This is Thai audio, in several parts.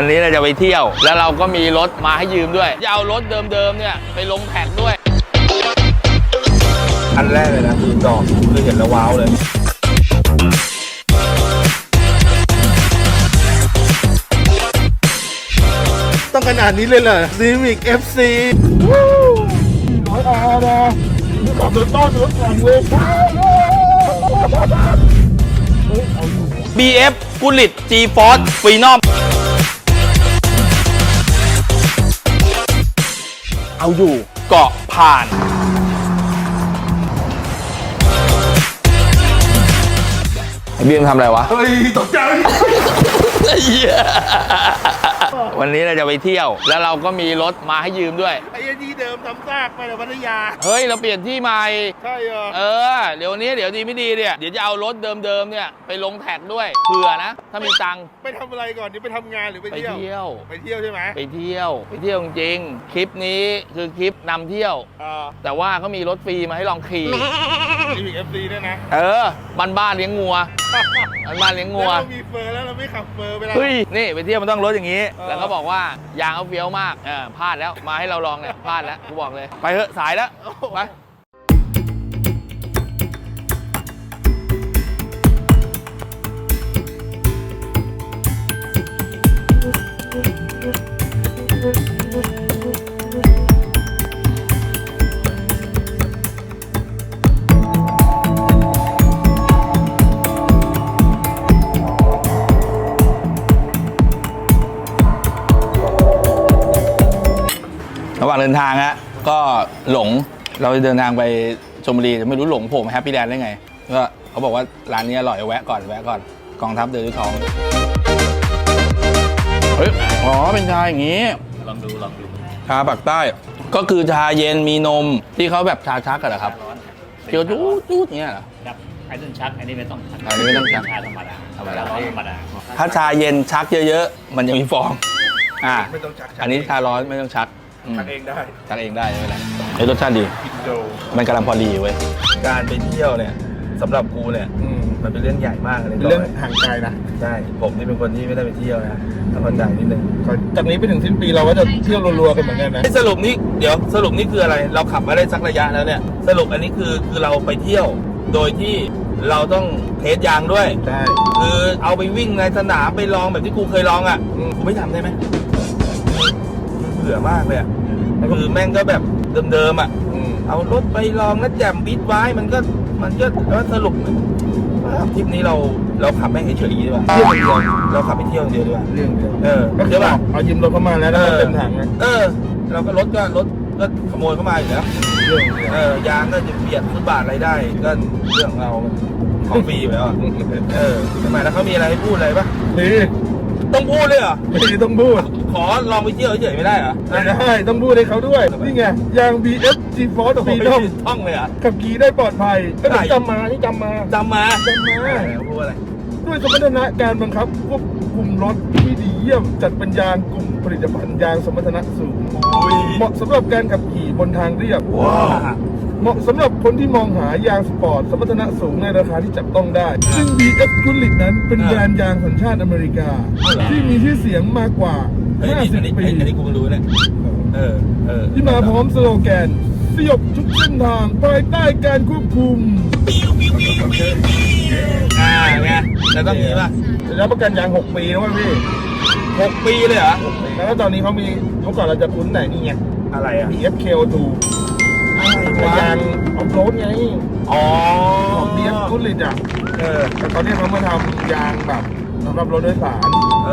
วันนี้เราจะไปเที่ยว แล้วเราก็มีรถมาให้ยืมด้วยจะเอารถเดิมๆเนี่ยไปลงแท็กด้วย อันแรกเลยนะคือดอกคือเห็นแล้วว้าวเลยต้องขนาดนี้เลยเหรอซีวิกเอฟซีร้อยอาร์นะนี่ขับรถต้อนรถแข่งเว้ย BF กุลิต G Force ฟีนอม เอาอยู่เกาะผ่านไอ้บีมทำอะไรวะ เฮ้ยตกใจเหี้ยวันนี้เราจะไปเที่ยว แล้วเราก็มีรถมาให้ยืมด้วย ไอ้ ที่เดิมทำซากไปแต่พัทยา เฮ้ย เราเปลี่ยนที่ใหม่ ใช่เหรอเออ เดี๋ยววันนี้เดี๋ยวดีไม่ดีเนี่ย เดี๋ยวจะเอารถเดิมๆเนี่ยไปลงแท็กด้วย เผื่อนะ ถ้ามีตังค์ ไปทำอะไรก่อนนี่ไปทำงานหรือไปไปเที่ยว เที่ยว ไปเที่ยวใช่ไหมไปเที่ยว ไปเที่ยวจริงๆคลิปนี้คือคลิปนำเที่ยวอ่าแต่ว่าเขามีรถฟรีมาให้ลองขี่ซีวิกเอฟซีด้วยนะเออ บ้านบ้านๆเลี้ยงงัว บ้านบ้านๆเลี้ยงงัว แล้วเรามีเฟอร์แล้วเราไม่ขับเฟอร์เวลาเฮ้ย นี่ไปเที่ยวมันต้องรถอย่างนี้ เออ แล้วก็บอกว่ายางเขาเฟี้ยวมากเออพลาดแล้ว มาให้เราลองเนี่ยพลาดแล้วกูบอกเลย ไปเถอะสายแล้ว ไป ระหว่างเดินทางฮะก็หลงเราจะเดินทางไปชลบุรีแต่ไม่รู้หลงโผล่มาแฮปปี้แลนด์ได้ไงก็เขาบอกว่าร้านนี้อร่อยแวะก่อนแวะก่อนกองทัพเดินด้วยท้องเฮ้ยอ๋อเป็นชาอย่างนี้ลองดูลองดูชาปากใต้ ก็คือชาเย็นมีนมที่เขาแบบชาชักกันเหรอครับร้อนเคียวจู๊ดจู๊ดอย่างเงี้ยเหรอ ครับไอ้ต้นชักอันนี้ไม่ต้องชักอันนี้ไม่ต้องชัก ชาธรรมดาธรรมดาร้อนธรรมดาถ้าชาเย็นชักเยอะๆ มันจะมีฟอง อ่า ไม่ต้องชักอันนี้ชาร้อนไม่ต้องชัก อืมชักเองได้ชักเองได้ไม่เป็นไรไอ้ยรสชาติดี อินโดมันกำลังพอดีเว้ย การไปเที่ยวเนี่ยสำหรับกูเนี่ยอืมมันเป็นเรื่องใหญ่มากเลยเป็นเรื่องห่างไกลนะใช่ผมนี่เป็นคนที่ไม่ได้ไปเที่ยวนะต้องเข้าใจนิดนึงจากนี้ไปถึงสิ้นปีเราก็จะเที่ยวรัวๆกันเหมือนกันนะสรุปนี่เดี๋ยวสรุปนี่คืออะไร เราขับมาได้สักระยะแล้วเนี่ย สรุปอันนี้คือคือเราไปเที่ยว โดยที่เราต้องเทสยางด้วยใช่คือเอาไปวิ่งในสนามไปลองแบบที่กูเคยลองอะอืมกูไม่ทำได้ไหมคือเบื่อมากเลยอะคือแม่งก็แบบเดิมๆอะ อืมเอารถไปลองแล้วแจมบิดไว้มันก็มันก็แล้วสรุปว่าทริปนี้เราเราขับแม่งเฉยๆดีกว่าเที่ยวอย่างเดียวเราขับไปเที่ยวอย่างเดียวดีกว่าเรื่องเดียวเออก็คือใช่ป่ะเอายืมรถเข้ามาแล้วแล้วก็เต็มถังนะเออ เราก็รถก็รถก็ขโมยเข้ามาอยู่แล้ว เรื่องเดียว เออยางก็จะเบียดฟุตบาทอะไรได้ ก็เรื่องของเราของฟรีอยู่แล้วอะเออทำไมแล้วเขามีอะไรให้พูดอะไรปะนี่ต้องพูดเลยเหรอ ไม่ได้ต้องพูด ขอลองไปเที่ยวเฉยๆไม่ได้เหรอไม่ได้ต้องพูดให้เขาด้วย นี่ไงยาง BF G Force โอ้โหฟีดอมท่องเลยเหรอะ ขับขี่ได้ปลอดภัยก็ต้องได้ จำมาที่จำมาจำมาจำมาเออพูดอะไร ด้วยสมรรถนะการบังคับควบคุมรถที่ดีเยี่ยมจัดเป็นยางกลุ่มผลิตภัณฑ์ยางสมรรถนะสูง อุ้ยเหมาะสำหรับการขับขี่บนทางเรียบ ว้าวเหมาะสำหรับคนที่มองหายางสปอร์ตสมรรถนะสูงในราคาที่จับต้องได้ ซึ่ง BF คุลิตนั้นเป็นแบรนด์ยางสัญชาติอเมริกา ที่มีชื่อเสียงมากกว่า เฮ้ยอันนี้50ปี อันนี้กูเพิ่งรู้เนี่ยเออเออที่มาพร้อมสโลแกน สยบทุกเส้นทางภายใต้การควบคุมอ่าไงแล้วต้องงี้ป่ะแล้วประกันยาง 6 ปีนะเว้ยพี่หกปีเลยเหรอ แล้วก็ตอนนี้เขามีเมื่อก่อนเราจะคุ้นแต่นี่ไง อะไรอะ BFKO2 เป็นยางออฟโรดไงอ๋อของ BF คุลิตอะ เออแต่ตอนนี้เขามาทำยางแบบสำหรับรถโดยสาร เอ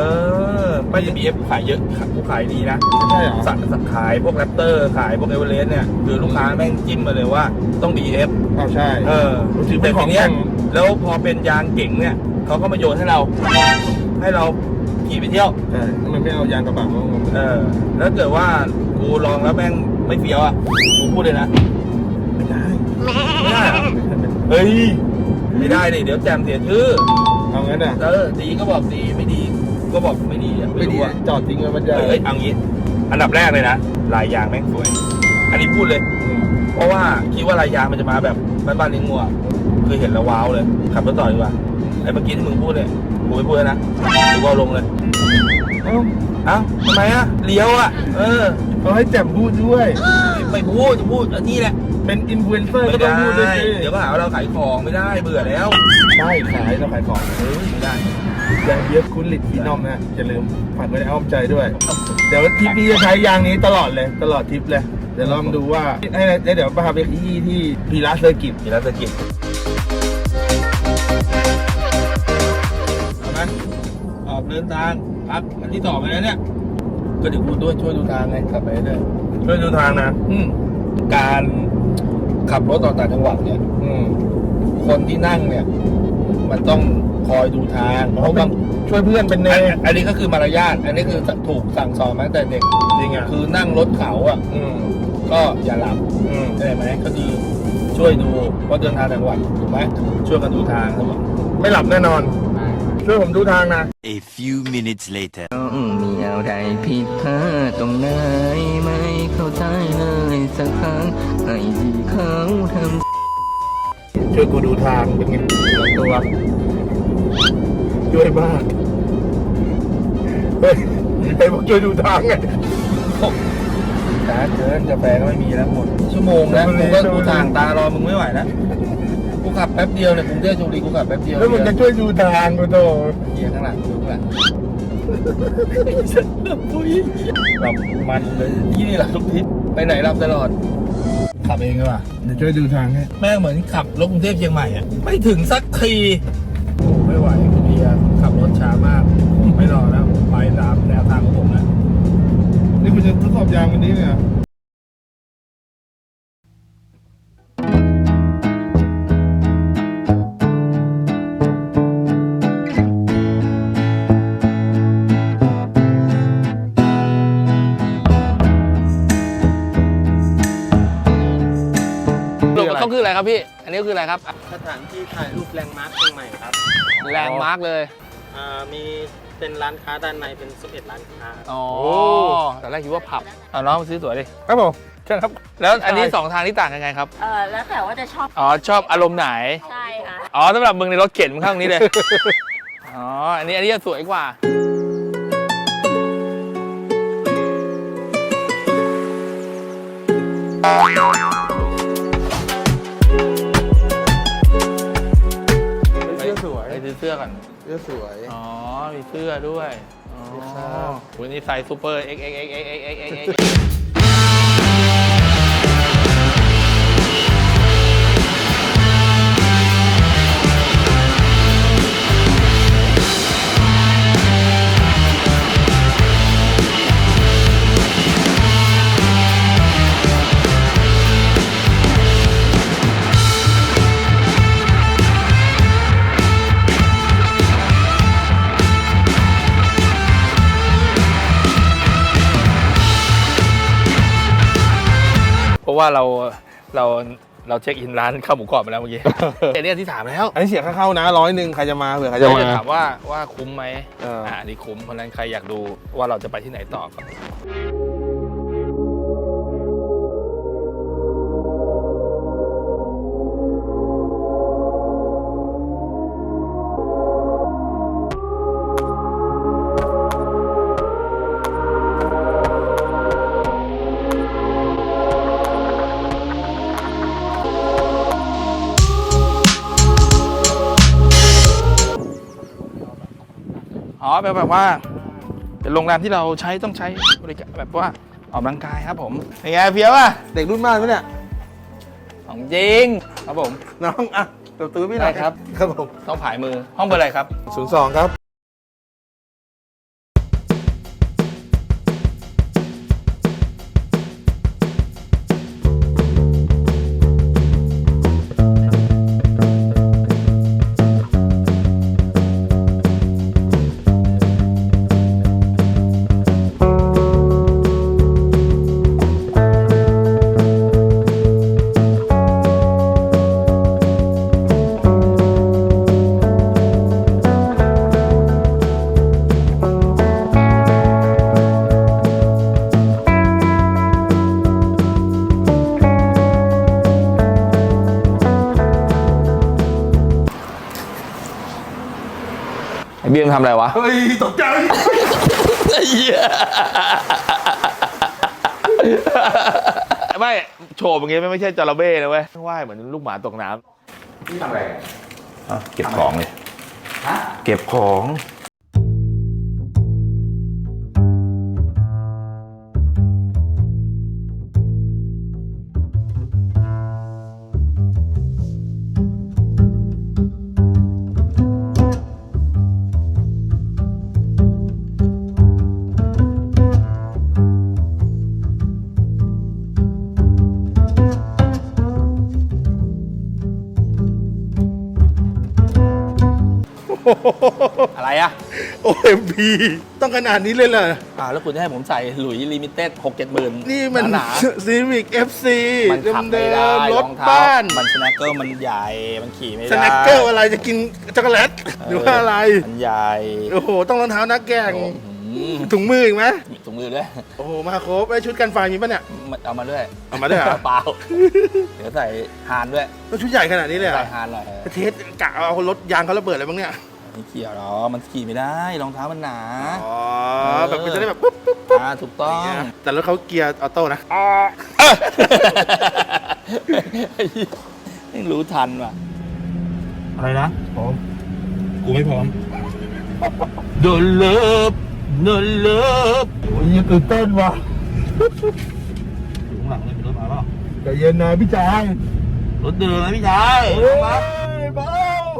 อไม่ใช่ BF ขายเยอะกูขายดีนะใช่เหรอ สักสักขายพวกแรปเตอร์ขายพวกเอเวอเรสต์เนี่ยคือลูกค้าแม่งจิ้มมาเลยว่าต้อง BF อ้าวใช่เออถือเป็แต่นขทีองเนี้ยแข่งแล้วพอเป็นยางเก๋งเนี่ยเขาก็มาโยนให้เรา ให้เราขี่ไปเที่ยวใช่ทำไมไม่เอายางกระบะมาลงเออ แล้วเกิดว่ากูลองแล้วแม่งไม่เฟี้ยวอะกูพูดเลยนะไม่ได้ไม่ได้เหรอเฮ้ยไม่ได้ดิเดี๋ยวแจมเสียชื่อเอางั้นอะเออดีก็บอกดีไม่ดี ก็บอกไม่ดีอะไม่ดีรู้อะจอดทิ้งไว้มันจะเฮ้ยเอางี้ อันดับแรกเลยนะลายยางแม่งสวย อันนี้พูดเลยอืมเพราะว่าคิดว่าลายยางมันจะมาแบบบ้านๆเลี้ยงงัวคือเห็นแล้วว้าวเลยขับรถต่อดีกว่าไอ้เมื่อกี้ที่มึงพูดเนี่ยกูไม่พูดแล้วนะกูก็เอาลงเลยเอ้าเอ้าทำไมอะเลี้ยวอะเออเขาให้แจ่มพูดด้วย ไม่พูดจะพูดอันนี้แหละเป็นอินฟลูเอนเซอร์ไม่ก็ต้องได้พูดด้วยสิเดี๋ยวก็หาว่าเราขายของไม่ได้เบื่อแล้ว ได้ขายต้องขายของเออไม่ได้ ยางเยอะคุณลิดฟีนอมนะอย่าลืมฝากไว้ในอ้อมใจด้วย เดี๋ยวทริปนี้จะใช้ยางนี้ตลอดเลย ตลอดทริปเลย เดี๋ยวลองดูว่าให้ให้เดี๋ยวพาไปที่ที่พีรัสเซอร์กิตมีรัฐกิจเอาไหมออกเดินทางพักอันที่ต่อไปแล้วเนี่ย ก็เดี๋ยวกูด้วยช่วยดูทางไงขับไปเรื่อยช่วยดูทางนะอืมการขับรถต่อต่างจังหวัดเนี่ย อืมคนที่นั่งเนี่ย มันต้อง คอยดูทางเพราะมันช่วยเพื่อนเป็นเนอันยอันนี้ก็คือมารยาทอันนี้คือถูกสั่งสอนมาตั้งแต่เด็กจริงอะคือนั่งรถเขาอะอืมก็อย่าหลับอืมเข้าใจไหมก็คือช่วยดูเพราะเดินทางต่างจังหวัดถูกไหมช่วยกันดูทางทั้งหมดไม่หลับแน่นอน ช่วยผมดูทางนะ A few minutes later. มีอะไรผิดพลาดตรงไหนไม่เข้าใจเลยสักครั้งไอ้ที่เขาทำช่วยกูดูทางเป็นไงตัว ช่วยมากเฮ้ยไอ้บอกช่วยดูทางไงจ้าเดินกาแฟก็ไม่มีแล้วหมด ชั่วโมงแล้วกูก็ดูทางตารอมึงไม่ไหวแล้วกูขับแป๊บเดียวเนี่ยกรุงเทพชลบุรีกูขับแป๊บเดียวแล้วมึงจะช่วยดูทางกูโตเกียร์ข้างหลังดูข้างหลังหลับมันเลยที่นี่หลับทุกทิศไปไหนหลับตลอด ขับเองก็ป่ะเดี๋ยวช่วยดูทางให้แม่งเหมือนขับรถกรุงเทพเชียงใหม่อะไม่ถึงสักทีไม่ไหว ช้ามาก ไม่รอแล้วไปตามแนวทางของผมแล้วนี่มันจะทดสอบยางวันนี้เนี่ยสรุปเขาคืออะไรครับพี่ อันนี้คืออะไรครับ สถานที่ถ่ายรูปแลนด์มาร์คเชียงใหม่ครับแลนด์มาร์กเลย อ่ามีเป็นร้านค้าด้านในเป็น 11 ร้านค้า อ๋อแต่แรกคิดว่าผับเอาน้องมาซื้อตั๋วดิครับผมใช่ครับ แล้วอันนี้สองทางที่ต่างกันไงครับ เออแล้วแต่ว่าจะชอบอ๋อชอบอารมณ์ไหน ใช่ค่ะอ๋อสำหรับมึงในรถเข็นมึงเข้าตรงนี้เลย อ๋อ อันนี้อันนี้จะสวยกว่าเสื้อสวย ไปซื้อเสื้อก่อน เสื้อสวย อ๋อ มีเสื้อด้วย อ๋อครับ วันนี้ไซส์ซูเปอร์ X X X X X X X ะว่าเราเราเราเช็คอินร้านข้าวหมูกรอบไปแล้วเมื่อกี้อันนี้อันที่ถามแล้วอันนี้เสียค่าเข้านะร้อยหนึ่งใครจะมาเผื่อใครจะจะมา ถามว่าว่าคุ้มไหมเอออ่ อ่าอันนี้คุ้มเพราะฉะนั้นใครอยากดูว่าเราจะไปที่ไหนต่อค แบบแบบว่าเป็นโรงแรมที่เราใช้ต้องใช้บริการแบบว่าออกกำลังกายครับผมเป็นไงเพียวอะเด็กรุ่นมากไหมเนี่ยของจริงครับผมน้องอะตัวตื้อพี่หน่อยได้ครับ ครับผมต้องผายมือห้องเบอร์อะไรครับศูนย์สองครับ เบียมทำอะไรวะ เฮ้ยตกใจไอ้เหี้ยไม่โชว์อย่างงี้ไม่ใช่จระเข้นะเว้ยว่ายเหมือนลูกหมาตกน้ำนี่ทำอะไรเก็บของเลยเก็บของ อะไรอะโอเอ็มพีต้องขนาดนี้เลยเหรอ อ่าแล้วคุณจะให้ผมใส่หลุยลิมิเต็ดหกเจ็ดหมื่นนี่มันหนาซีวิกเอฟซีๆมันขับไม่ได้รรถองเท้าบ้าน มันสแนคเกิลมันใหญ่มันขี่ไม่ได้สแน็คเกอร์อะไรจะกินช็อกโกแลตหรือว่าอะไร มันใหญ่โอ้โห ต้องรองเท้านักแข่งอืมถุงมืออีกไหมมีถุงมือด้วยโอ้โห มาครบไอ้ชุดกันไฟมีปะเนี่ย มันเอามาด้วยเอามาด้วยเหรอ เปล่าเดี๋ยวใส่ฮานด้วยต้องชุดใหญ่ขนาดนี้เลยเหรใส่อะฮานหน่อยเทสกะเอารถยางเขาระเบิดอะไรบ้างเนี่ย ไม่เกี่ยวหรอกมันขี่ไม่ได้ รองเท้ามันหนา อ๋อ แบบมันจะได้แบบปุ๊บปุ๊บปุ๊บอ่าถูกต้องอย่างเงี้ยแต่รถเขาเกียร์ออโต้นะยังรู้ทันว่ะ อะไรนะพร้อมกูไม่พร้อมเดินเลิฟเดินเลิฟโอ้ยตื่นเต้นว่ะอยู่ข้างหลังเลยมีรถมาเปล่าใจเย็นนะพี่จายรถเดินนะพี่ชาย เฮ้ยเบา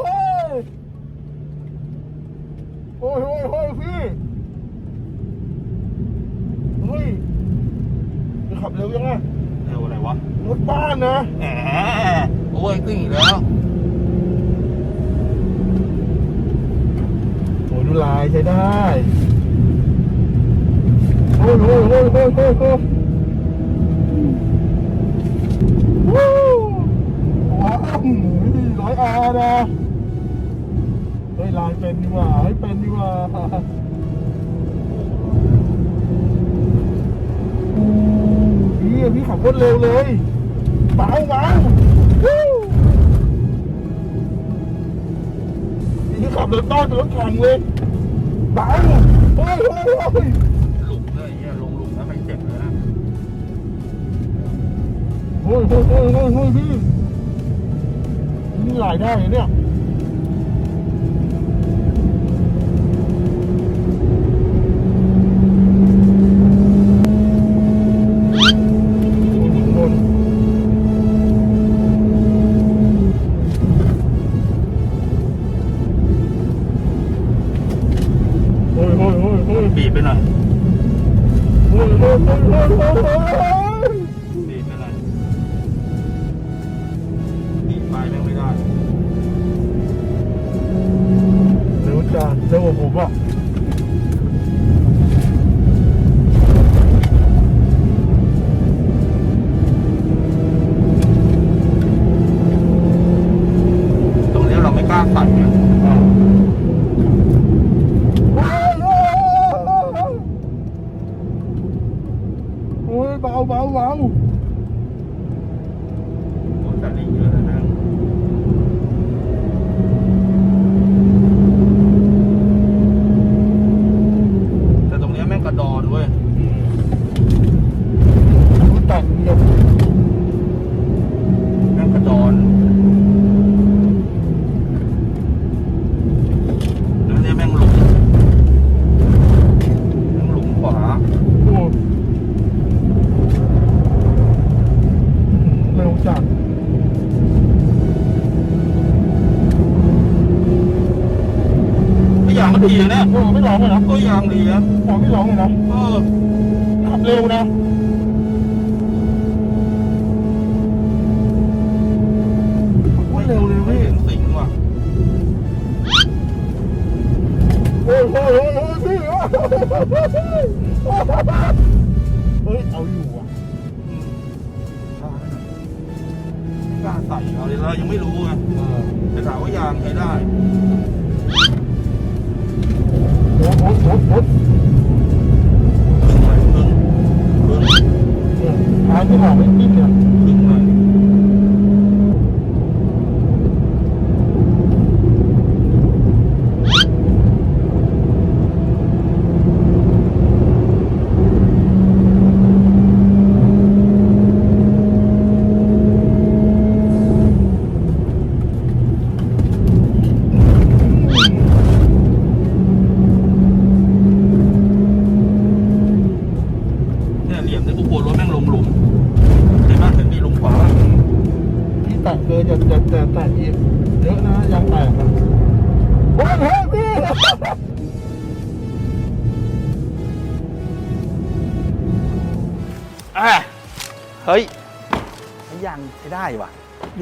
เฮ้ยโอ้ยโอ้ยโอ้ยพี่เฮ้ยจะขับเร็วยังไง เร็วอะไรวะ รถบ้า นนะแหมโอ้ยกลิ้งอีกแล้วโอ้ยดูลายใช้ได้โอ้ยโอ้ยโอ้ยโอ้ยโอ้ยโอ้ยวู้ว้าวร้อยอาร์นะเฮ้ยลายเป็นดีกว่าให้เป็นดีกว่าพี่พี่ขับรถเร็วเลย เบาเบาวู้พี่ขับรถต้อนรถแข่งเลยเบาเฮ้ยเฮ้ยเฮ้ยหลุมเลยเนี่ยลงหลุมแล้วไม่เจ็บเลยนะโอ้ยโอ้ยโอ้ยโอ้ นี้เราไม่กล้าใส่ไง โอ้ยเบาเบาเบา โอ้แต่นี่เยอะแล้วนะแต่ตรงเนี้ยแม่งกระดอนเว้ย รู้ตัดเนี่ย แม่งกระดอนแล้วเนี่ยแม่งหลุมแม่งหลุมขวา โอ้เร็วจัง ไม่อย่างมันดีนะ โอ้ไม่ร้องเลยนะก็อย่างดีนะโอ้ไม่ร้องเลยนะเออขับเร็วนะโอ้ยเร็วเลยไม่พี่เห็นสิงว่ะโอ้ยโอ้ยโอ้ยโอ้ยพี่เฮ้ยเอาอยู่อะไม่กล้าใส่เอาเลยเรายังไม่รู้ไงแต่ถามว่ายางใช้ได้ โอ้โหโอ้โหพึ่งไปพึ่งพึ่งหายไม่ออกไม่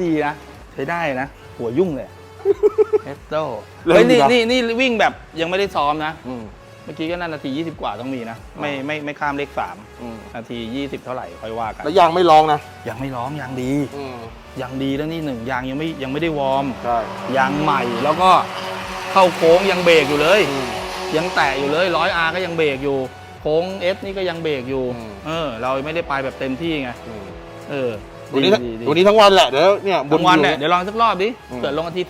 ดีนะ ใช้ได้นะ หัวยุ่งเลยเอสโตเฮ้ยนี่นี่นี่วิ่งแบบยังไม่ได้ซ้อมนะอืมเมื่อกี้ก็นั่นนาที 20 กว่าต้องมีนะ ไม่ไม่ไม่ข้ามเลขอืม3นาที 20 เท่าไหร่ค่อยว่ากัน แล้วยางไม่ลองนะ ยังไม่ร้องยางดีอืมยางดีแล้วนี่หนึ่งยางยังไม่ยังไม่ได้วอร์มใช่ยางใหม่แล้วก็เข้าโค้งยังเบรกอยู่เลยอืมยังแตะอยู่เลยร้อยอาก็ยังเบรกอยู่ โค้งเอสนี่ก็ยังเบรกอยู่อืมเออ เราไม่ได้ไปแบบเต็มที่ไงอืมเออ วันนี้ดีดี วันนี้ทั้งวันแหละเดี๋ยวเนี่ยบทั้งวันเนี่ยอยู่เดี๋ยวลองสักรอบดิอืมเกิดลงนาที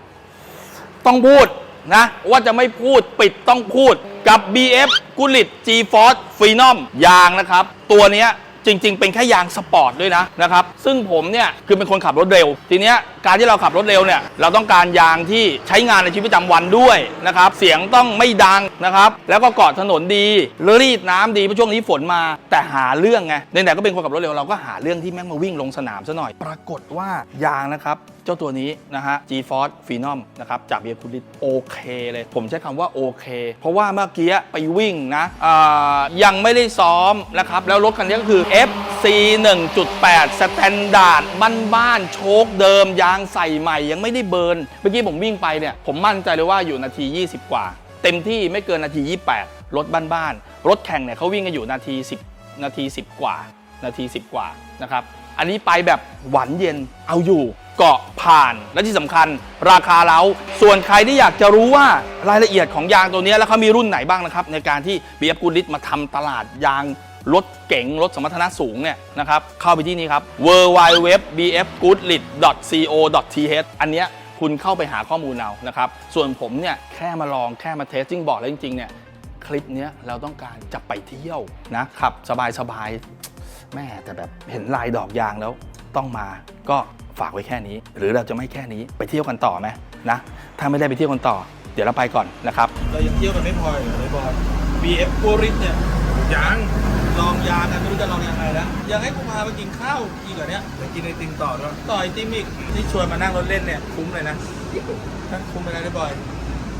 18 ต้องพูดนะ ว่าจะไม่พูดปิดต้องพูดกับ BF กุลิต G Force Phenom ยางนะครับ ตัวเนี้ย จริง ๆ เป็นแค่ยางสปอร์ตด้วยนะนะครับ ซึ่งผมเนี่ยคือเป็นคนขับรถเร็ว ทีเนี้ยการที่เราขับรถเร็วเนี่ยเราต้องการยางที่ใช้งานในชีวิตประจำวันด้วยนะครับ เสียงต้องไม่ดังนะครับ แล้วก็เกาะถนนดีรีดน้ำดีเพราะช่วงนี้ฝนมา แต่หาเรื่องไงไหนๆก็เป็นคนขับรถเร็วเราก็หาเรื่องที่แม่งมาวิ่งลงสนามซะหน่อย ปรากฏว่ายางนะครับเจ้าตัวนี้นะฮะ G-Force Phenom นะครับจากเบียร์คูลิตโอเคเลย ผมใช้คำว่าโอเค เพราะว่าเมื่อกี้ไปวิ่งนะอ่ายังไม่ได้ซ้อมนะครับแล้วรถคันนี้ก็คือ FC 1.8 สแตนดาร์ดบ้านๆโชคเดิม ยางใส่ใหม่ยังไม่ได้เบิร์น เมื่อกี้ผมวิ่งไปเนี่ย ผมมั่นใจเลยว่าอยู่นาที 20 กว่า เต็มที่ไม่เกินนาที 28 รถบ้านๆรถแข่งเนี่ยเขาวิ่งกันอยู่นาที 10 นาที 10 กว่า นาที 10 กว่านะครับอันนี้ไปแบบหวานเย็นเอาอยู่เกาะผ่านและที่สำคัญ ราคาเล้าส่วนใครที่อยากจะรู้ว่ารายละเอียดของยางตัวนี้แล้วเขามีรุ่นไหนบ้างนะครับ ในการที่ BF g o o d l i t มาทำตลาดยาง รถเก๋งรถสมรรถนะสูงเนี่ยนะครับเข้าไปที่นี่ครับ w w w b f g o o d l i t co th อันเนี้ยคุณเข้าไปหาข้อมูลเอานะครับ ส่วนผมเนี่ยแค่มาลองแค่มาเทสติ้งบอกแล้วจริงๆเนี่ยคลิปเนี้ยเราต้องการจะไปเที่ยวนะขับสบายๆแม่แต่แบบเห็นลายดอกยางแล้วต้องมาก็ฝากไว้แค่นี้ หรือเราจะไม่แค่นี้ไปเที่ยวกันต่อไหมนะถ้าไม่ได้ไปเที่ยวกันต่อ เดี๋ยวเราไปก่อนนะครับ เรายังเที่ยวกันไม่พอยเลยบอล BF โกริสเนี่ยยาง ลองยางกันไม่รู้จะลองยังไงแล้วยังให้กูพาไปกินข้าวอีกเหรอเนี่ยไปกินไอติมต่อด้วยต่อยติมอีกที่ชวนมานั่งรถเล่นเนี่ยคุ้มเลยนะนะคุ้มไปนะได้บอย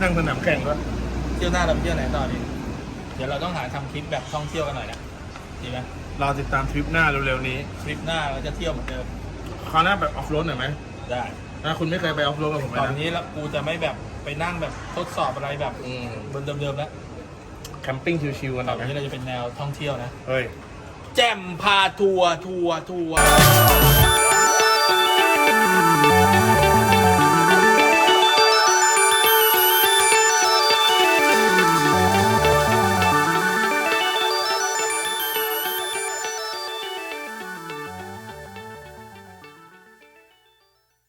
นั่งสนามแข่งด้วยเที่ยวหน้าเราไปเที่ยวไหนต่อดีเดี๋ยวเราต้องหาทำคลิปแบบท่องเที่ยวกันหน่อยนะดีไหมรอติดตามทริปหน้าเร็วๆนี้คลิปหน้าเราจะเที่ยวเหมือนเดิมคราวหน้าแบบออฟโรดหน่อยไหมได้นะคุณไม่เคยไปออฟโรดกับผมไหมตอนนะนี้แล้วกูจะไม่แบบไปนั่งแบบทดสอบอะไรแบบอืม บนเดิมๆแล้ว แคมปิ้งชิวๆกันหต่น่ออยไปไหมนี้เราจะเป็นแนวท่องเที่ยวนะ เฮ้ย แจ่มพาทัวร์ทัวร์ทัวร์